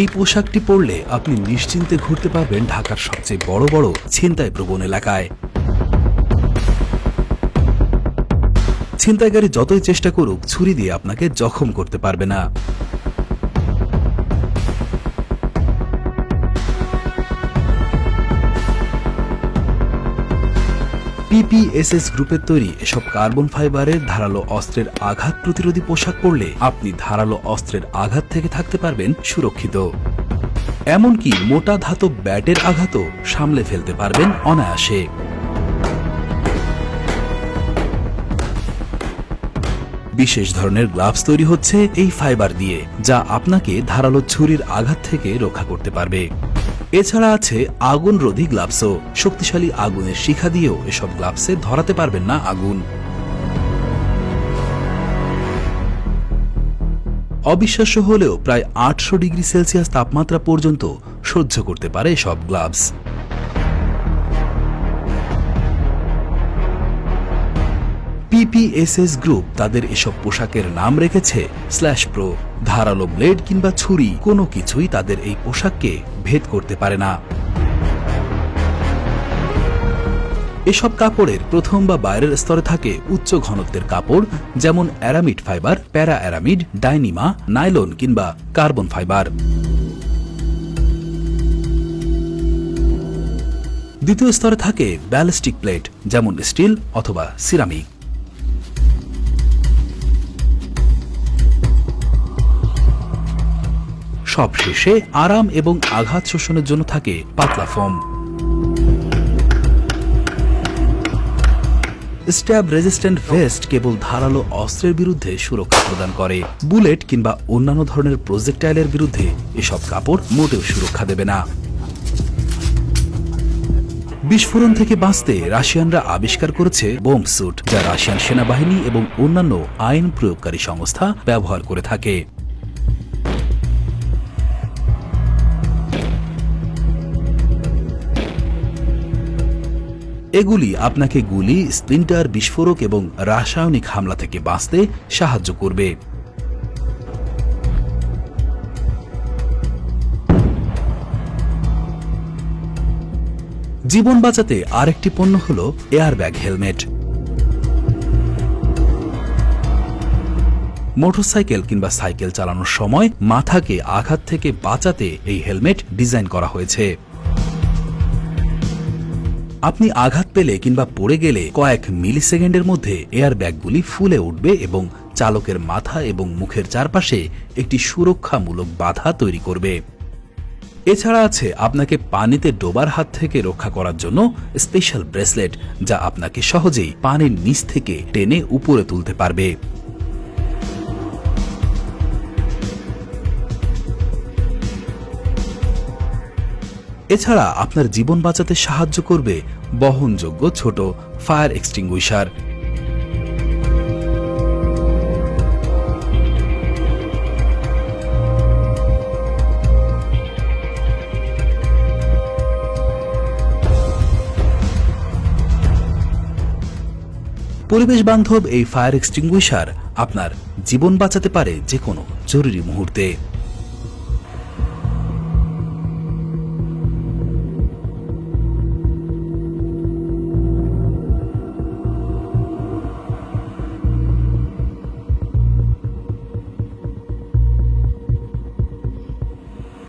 এই পোশাকটি পরলে আপনি নিশ্চিন্তে ঘুরতে পারবেন ঢাকার সবচেয়ে বড় বড় ছিনতাই প্রবণ এলাকায়। ছিনতাইকারী যতই চেষ্টা করুক, ছুরি দিয়ে আপনাকে জখম করতে পারবে না। পিপিএসএস গ্রুপের তৈরি এসব কার্বন ফাইবারের ধারালো অস্ত্রের আঘাত প্রতিরোধী পোশাক পরলে আপনি ধারালো অস্ত্রের আঘাত থেকে থাকতে পারবেন সুরক্ষিত। এমনকি মোটা ধাতব ব্যাটের আঘাতও সামলে ফেলতে পারবেন অনায়াসে। বিশেষ ধরনের গ্লাভস তৈরি হচ্ছে এই ফাইবার দিয়ে, যা আপনাকে ধারালো ছুরির আঘাত থেকে রক্ষা করতে পারবে। এছাড়া আছে আগুন রোধী গ্লাভসও। শক্তিশালী আগুনের শিখা দিয়েও এসব গ্লাভসে ধরাতে পারবেন না আগুন। অবিশ্বাস্য হলেও প্রায় আটশো ডিগ্রি সেলসিয়াস তাপমাত্রা পর্যন্ত সহ্য করতে পারে সব গ্লাভস। পিপিএসএস গ্রুপ তাদের এসব পোশাকের নাম রেখেছে স্ল্যাশ প্রো ধারালো ব্লেড কিংবা ছুরি, কোনো কিছুই তাদের এই পোশাককে ভেদ করতে পারে না। এসব কাপড়ের প্রথম বা বাইরের স্তরে থাকে উচ্চ ঘনত্বের কাপড়, যেমন aramid fibre, para aramid, Dyneema, nylon কিংবা কার্বন ফাইবার। দ্বিতীয় স্তরে থাকে ব্যালিস্টিক প্লেট, যেমন স্টিল অথবা সিরামিক। সবশেষে আরাম এবং আঘাত শোষণের জন্য থাকে পাতলা ফোম। স্ট্যাব রেজিস্ট্যান্ট ভেস্ট কেবল ধারালো অস্ত্রের বিরুদ্ধে সুরক্ষা প্রদান করে। বুলেট কিংবা অন্যান্য ধরনের প্রজেক্টাইলের বিরুদ্ধে এসব কাপড় মোটেও সুরক্ষা দেবে না। বিস্ফোরণ থেকে বাঁচতে রাশিয়ানরা আবিষ্কার করেছে বোম স্যুট, যা রাশিয়ান সেনাবাহিনী এবং অন্যান্য আইন প্রয়োগকারী সংস্থা ব্যবহার করে থাকে। এগুলি আপনাকে গুলি, স্প্লিন্টার, বিস্ফোরক এবং রাসায়নিক হামলা থেকে বাঁচতে সাহায্য করবে। জীবন বাঁচাতে আরেকটি পণ্য হল এয়ারব্যাগ হেলমেট। মোটরসাইকেল কিংবা সাইকেল চালানোর সময় মাথাকে আঘাত থেকে বাঁচাতে এই হেলমেট ডিজাইন করা হয়েছে। আপনি আঘাত পেলে কিংবা পড়ে গেলে কয়েক মিলি সেকেন্ডের মধ্যে এয়ার ব্যাগগুলি ফুলে উঠবে এবং চালকের মাথা এবং মুখের চারপাশে একটি সুরক্ষামূলক বাধা তৈরি করবে। এছাড়া আছে আপনাকে পানিতে ডোবার হাত থেকে রক্ষা করার জন্য স্পেশাল ব্রেসলেট যা আপনাকে সহজেই পানির নিচ থেকে টেনে উপরে তুলতে পারবে। এছাড়া আপনার জীবন বাঁচাতে সাহায্য করবে বহনযোগ্য ছোট ফায়ার এক্সটিংগুইশার। পরিবেশ বান্ধব এই ফায়ার এক্সটিংগুইশার আপনার জীবন বাঁচাতে পারে যে কোনো জরুরি মুহূর্তে।